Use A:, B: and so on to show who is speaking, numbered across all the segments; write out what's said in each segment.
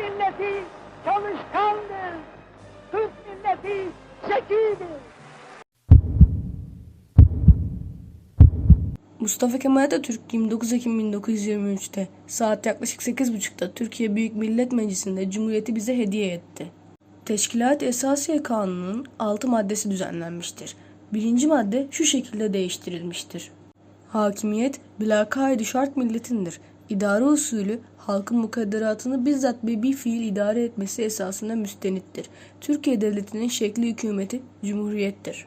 A: milleti çalışkandır. Türk milleti zekidir.
B: Mustafa Kemal Atatürk 29 Ekim 1923'te saat yaklaşık 8.30'da Türkiye Büyük Millet Meclisi'nde Cumhuriyeti bize hediye etti. Teşkilat Esasiye Kanunu'nun 6 maddesi düzenlenmiştir. Birinci madde şu şekilde değiştirilmiştir. Hakimiyet bilakaydı şart milletindir. İdare usulü halkın mukadderatını bizzat ve bir fiil idare etmesi esasında müstenittir. Türkiye Devleti'nin şekli hükümeti cumhuriyettir.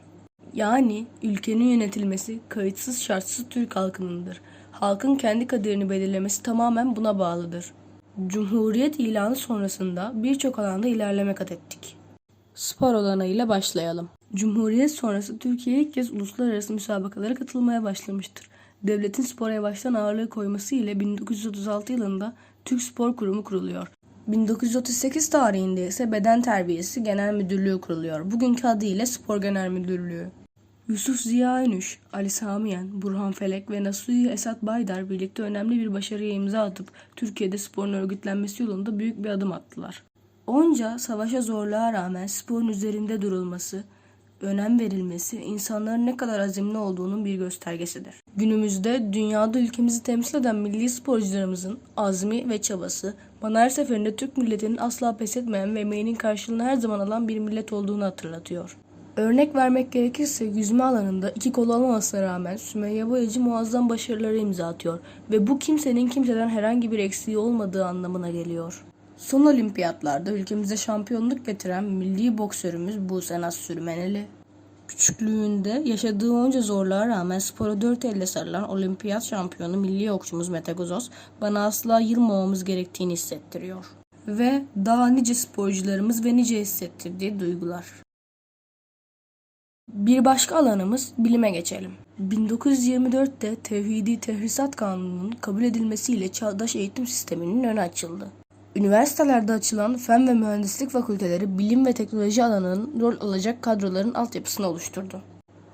B: Yani ülkenin yönetilmesi kayıtsız şartsız Türk halkınındır. Halkın kendi kaderini belirlemesi tamamen buna bağlıdır. Cumhuriyet ilanı sonrasında birçok alanda ilerleme kat ettik. Spor olanağıyla başlayalım. Cumhuriyet sonrası Türkiye ilk kez uluslararası müsabakalara katılmaya başlamıştır. Devletin spora yavaştan ağırlığı koyması ile 1936 yılında Türk Spor Kurumu kuruluyor. 1938 tarihinde ise Beden Terbiyesi Genel Müdürlüğü kuruluyor. Bugünkü adıyla Spor Genel Müdürlüğü. Yusuf Ziya Ünüş, Ali Samiyen, Burhan Felek ve Nasuhi Esat Baydar birlikte önemli bir başarıya imza atıp Türkiye'de sporun örgütlenmesi yolunda büyük bir adım attılar. Onca savaşa zorluğa rağmen sporun üzerinde durulması, önem verilmesi insanların ne kadar azimli olduğunun bir göstergesidir. Günümüzde dünyada ülkemizi temsil eden milli sporcularımızın azmi ve çabası bana her seferinde Türk milletinin asla pes etmeyen ve emeğinin karşılığını her zaman alan bir millet olduğunu hatırlatıyor. Örnek vermek gerekirse yüzme alanında iki kolu olmamasına rağmen Sümeyye Boyacı muazzam başarılara imza atıyor ve bu kimsenin kimseden herhangi bir eksiği olmadığı anlamına geliyor. Son olimpiyatlarda ülkemize şampiyonluk getiren milli boksörümüz Buse Naz Sürmeneli. Küçüklüğünde yaşadığı onca zorluğa rağmen spora dört elle sarılan olimpiyat şampiyonu milli okçumuz Mete Gozos bana asla yılmamamız gerektiğini hissettiriyor. Ve daha nice sporcularımız ve nice hissettirdiği duygular. Bir başka alanımız bilime geçelim. 1924'te Tevhidi Tehrisat Kanunu'nun kabul edilmesiyle çağdaş eğitim sisteminin önü açıldı. Üniversitelerde açılan fen ve mühendislik fakülteleri bilim ve teknoloji alanının rol alacak kadroların altyapısını oluşturdu.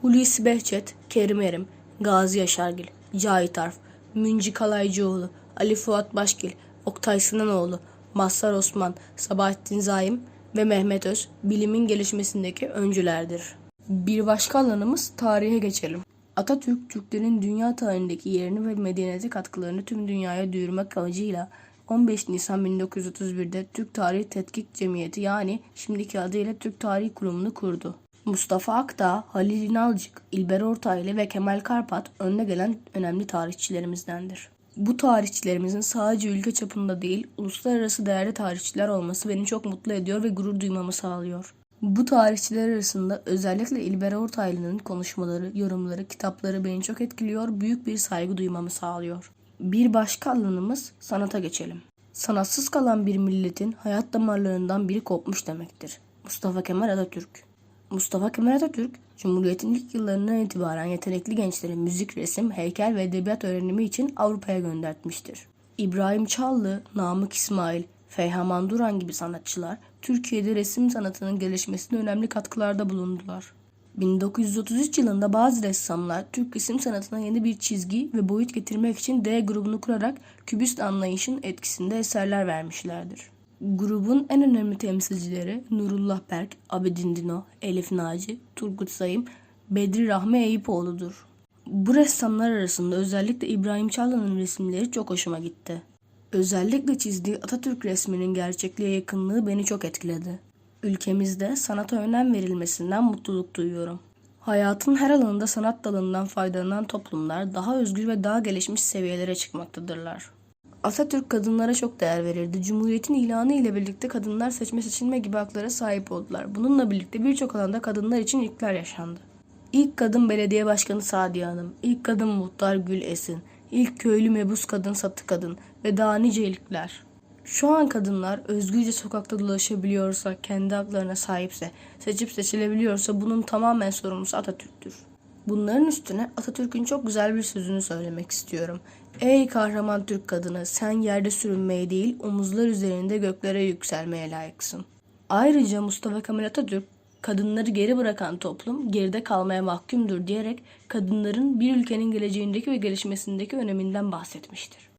B: Hulusi Behçet, Kerim Erim, Gazi Yaşargil, Cahit Arf, Münci Kalaycıoğlu, Ali Fuat Başgil, Oktay Sınanoğlu, Mazhar Osman, Sabahattin Zaim ve Mehmet Öz bilimin gelişmesindeki öncülerdir. Bir başka alanımız tarihe geçelim. Atatürk, Türklerin dünya tarihindeki yerini ve medeniyete katkılarını tüm dünyaya duyurmak amacıyla 15 Nisan 1931'de Türk Tarih Tetkik Cemiyeti yani şimdiki adıyla Türk Tarih Kurumu'nu kurdu. Mustafa Akdağ, Halil İnalcık, İlber Ortaylı ve Kemal Karpat önde gelen önemli tarihçilerimizdendir. Bu tarihçilerimizin sadece ülke çapında değil, uluslararası değerli tarihçiler olması beni çok mutlu ediyor ve gurur duymamı sağlıyor. Bu tarihçiler arasında özellikle İlber Ortaylı'nın konuşmaları, yorumları, kitapları beni çok etkiliyor, büyük bir saygı duymamı sağlıyor. Bir başka alanımız sanata geçelim. Sanatsız kalan bir milletin hayat damarlarından biri kopmuş demektir. Mustafa Kemal Atatürk Mustafa Kemal Atatürk, Cumhuriyet'in ilk yıllarından itibaren yetenekli gençleri müzik, resim, heykel ve edebiyat öğrenimi için Avrupa'ya göndertmiştir. İbrahim Çallı, Namık İsmail, Feyhaman Duran gibi sanatçılar Türkiye'de resim sanatının gelişmesine önemli katkılarda bulundular. 1933 yılında bazı ressamlar Türk resim sanatına yeni bir çizgi ve boyut getirmek için D grubunu kurarak kübist anlayışın etkisinde eserler vermişlerdir. Grubun en önemli temsilcileri Nurullah Berk, Abidin Dino, Elif Naci, Turgut Sayım, Bedri Rahmi Eyüpoğlu'dur. Bu ressamlar arasında özellikle İbrahim Çallı'nın resimleri çok hoşuma gitti. Özellikle çizdiği Atatürk resminin gerçekliğe yakınlığı beni çok etkiledi. Ülkemizde sanata önem verilmesinden mutluluk duyuyorum. Hayatın her alanında sanat dalından faydalanan toplumlar daha özgür ve daha gelişmiş seviyelere çıkmaktadırlar. Atatürk kadınlara çok değer verirdi. Cumhuriyetin ilanı ile birlikte kadınlar seçme seçilme gibi haklara sahip oldular. Bununla birlikte birçok alanda kadınlar için ilkler yaşandı. İlk kadın belediye başkanı Sadiye Hanım, ilk kadın muhtar Gül Esin, ilk köylü mebus kadın Satı Kadın ve daha nice ilkler. Şu an kadınlar özgürce sokakta dolaşabiliyorsa, kendi haklarına sahipse, seçip seçilebiliyorsa bunun tamamen sorumlusu Atatürk'tür. Bunların üstüne Atatürk'ün çok güzel bir sözünü söylemek istiyorum. Ey kahraman Türk kadını sen yerde sürünmeye değil omuzlar üzerinde göklere yükselmeye layıksın. Ayrıca Mustafa Kemal Atatürk kadınları geri bırakan toplum geride kalmaya mahkumdur diyerek kadınların bir ülkenin geleceğindeki ve gelişmesindeki öneminden bahsetmiştir.